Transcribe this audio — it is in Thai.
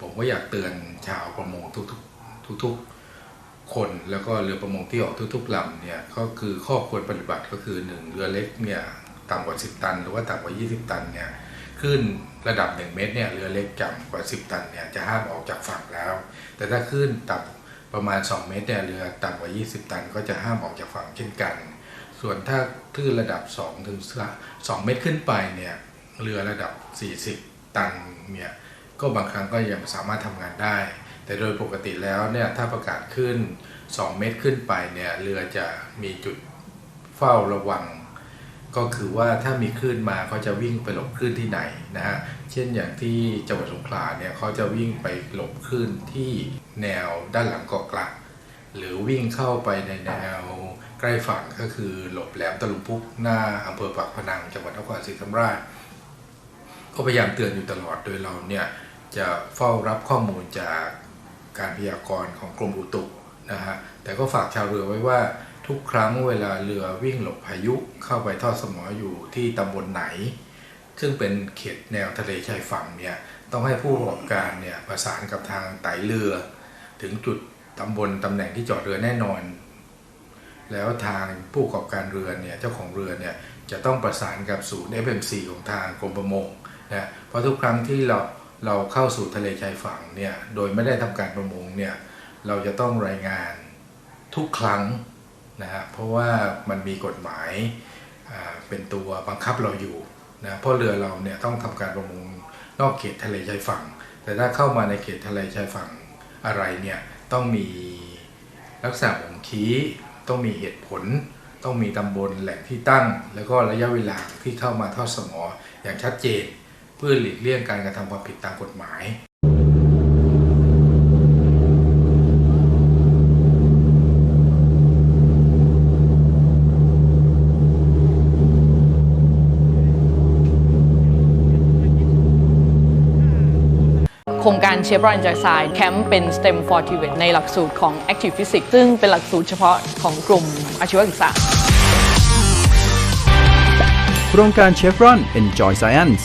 ผมก็อยากเตือนชาวประมงทุกๆทุกๆคนแล้วก็เรือประมงที่ออกทุกๆลำเนี่ยก็คือข้อควรปฏิบัติก็คือหนึ่งเรือเล็กเนี่ยต่ำกว่า 10 ตัน หรือว่าต่ำกว่า 20 ตันเนี่ยขึ้นระดับ 1 เมตรเนี่ยเรือเล็กต่ำกว่า 10 ตันเนี่ยจะห้ามออกจากฝั่งแล้ว แต่ถ้าขึ้นต่ำประมาณ 2 เมตรเนี่ยเรือต่ำกว่า 20 ตัน ก็จะห้ามออกจากฝั่งเช่นกัน ส่วนถ้าคลื่นระดับ2ถึง2เมตรขึ้นไปเนี่ยเรือระดับ 40 ตันเนี่ย ก็บางครั้งก็ยังสามารถทำงานได้ แต่โดยปกติแล้วเนี่ยถ้าประกาศขึ้น 2 เมตรขึ้นไปเนี่ยเรือจะมีจุดเฝ้าระวัง ก็คือว่าถ้ามีคลื่นมาเขาจะวิ่งไปหลบคลื่นที่ไหนนะฮะเช่นอย่างที่จังหวัดสงขลาเนี่ยเขาจะวิ่งไปหลบคลื่นที่แนวด้านหลังเกาะกลักหรือวิ่งเข้าไปในแนวใกล้ฝั่งก็คือหลบแหลมตะลุมพุกหน้าอำเภอปากพนังจังหวัดนครศรีธรรมราชก็พยายามเตือนอยู่ตลอดโดยเราเนี่ย จะเฝ้ารับข้อมูลจากการพยากรณ์ของกรมอุตุนะฮะแต่ก็ฝากชาวเรือไว้ว่าทุกครั้งเวลาเรือวิ่งหลบพายุเข้าไปทอดสมออยู่ที่ตำบลไหน ซึ่งเป็นเขตแนวทะเลชายฝั่งเนี่ยต้องให้ผู้ประกอบการเนี่ยประสานกับทางไต่เรือ ถึงจุดตำบลตำแหน่งที่จอดเรือแน่นอน แล้วทางผู้ประกอบการเรือเนี่ยเจ้าของเรือเนี่ยจะต้องประสานกับศูนย์ FMC ของทางกรมประมงนะเพราะทุกครั้งที่เรา เราเข้าสู่ทะเลชายฝั่งเนี่ยโดยไม่ได้ทำการประมงเนี่ยเราจะต้องรายงานทุกครั้งนะฮะเพราะว่ามันมีกฎหมายเป็นตัวบังคับเราอยู่นะเพราะเรือเราเนี่ยต้องทำการประมงนอกเขตทะเลชายฝั่ง แต่ถ้าเข้ามาในเขตทะเลชายฝั่งอะไรเนี่ยต้องมีลักษณะบ่งชี้ต้องมีเหตุผล ต้องมีตำบลแหล่งที่ตั้ง แล้วก็ระยะเวลาที่เข้ามาทอดสมออย่างชัดเจน เพื่อหลีกเลี่ยงการกระทำความผิดตามกฎหมายโครงการเชฟรอนจอยไซด์แคมป์เป็น STEM for TVET ในหลักสูตรของ Active Physics ซึ่งเป็นหลักสูตรเฉพาะของกลุ่มอาชีวศึกษา โครงการเชฟรอน Enjoy Science